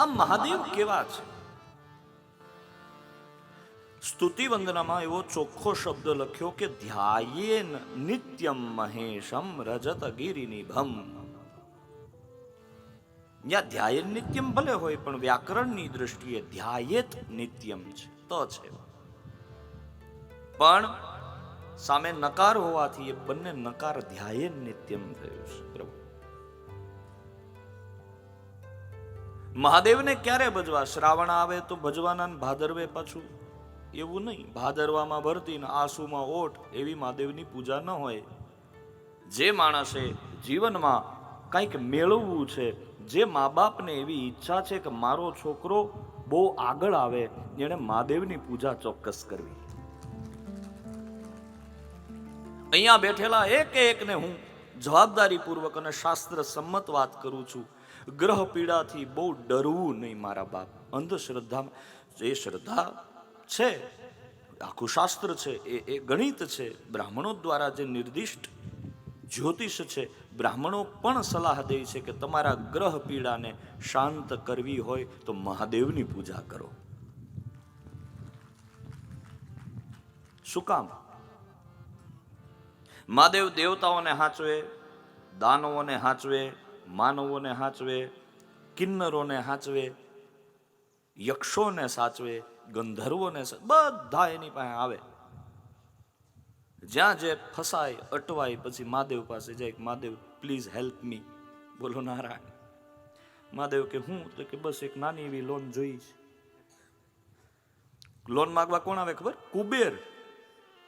આ મહાદેવ કેવા છે? સ્તુતિ વંદનામાં એવો ચોખ્ખો શબ્દ લખ્યો કે, ધ્યાયેન નિત્યમ મહેશમ રજત ગિરિનિભમ. જ્યાં ધ્યાયેન નિત્યમ ભલે હોય, પણ વ્યાકરણની દ્રષ્ટિએ ધ્યાયેત નિત્યમ છે, તો છે. પણ સામે નકાર હોવાથી એ બંને નકાર ધ્યાયેન નિત્યમ થયું છે. પ્રભુ. મહાદેવને ક્યારે ભજવા? શ્રાવણ આવે તો ભજવાના ભાદરવે પાછું? એવું નહીં. ભાદરવામાં ભરતી આંસુમાં ઓટ એવી મહાદેવની પૂજા ન હોય. જે માણસે જીવનમાં કંઈક મેળવવું છે, જે મા બાપને એવી ઈચ્છા છે કે મારો છોકરો બહુ આગળ આવે, એણે મહાદેવની પૂજા ચોક્કસ કરવી. અહીંયા બેઠેલા એક એકને હું જવાબદારીપૂર્વક અને શાસ્ત્ર સંમત વાત કરું છું. ગ્રહ પીડાથી બહુ ડરવું નહીં મારા બાપ. અંધશ્રદ્ધામાં જે શ્રદ્ધા છે, આખું શાસ્ત્ર છે, એ એ ગણિત છે. બ્રાહ્મણો દ્વારા જે નિર્દિષ્ટ જ્યોતિષ છે, બ્રાહ્મણો પણ સલાહ દે છે કે તમારા ગ્રહ પીડાને શાંત કરવી હોય તો મહાદેવની પૂજા કરો. શું કામ? મહાદેવ દેવતાઓને હાચવે, દાનવોને હાચવે માનવોને હાચવે, કિન્નરોને હાચવે, યક્ષોને સાચવે, ગંધર્વોને બધા એની પાસે આવે. જ્યાં જે ફસાય, અટવાય, પછી મહાદેવ પાસે જાય મહાદેવ પ્લીઝ હેલ્પ મી બોલો, નારાયણ. મહાદેવ કે, હું? તો કે, બસ એક નાની એવી લોન જોઈ છે લોન માગવા કોણ આવે ખબર? કુબેર.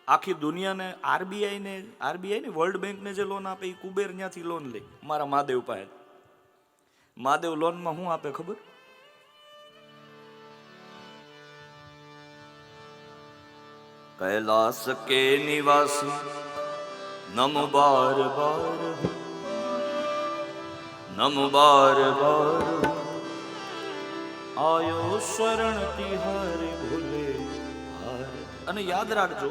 આખી દુનિયાને આરબીઆઈને આરબીઆઈને વર્લ્ડ બેંકને જે લોન આપે એ કુબેર ત્યાંથી લોન લે, મારા મહાદેવ પાસે. મહાદેવ લોનમાં શું આપે ખબર? કૈલાસ કે નિવાસી નમ બાર. બાર નમ બાર. બાર આયો શરણ તિહારે ભૂલે અને યાદ રાખજો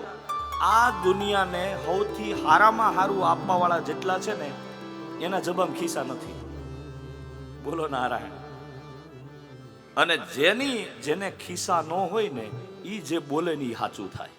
આ દુનિયાને સૌથી હારામાં હારું આપવા વાળા જેટલા છે ને, એના જબામ ખિસ્સા નથી. બોલો નારાયણ. અને જેની, જેને ખિસ્સા ન હોય ને એ જે બોલે ને સાચું થાય.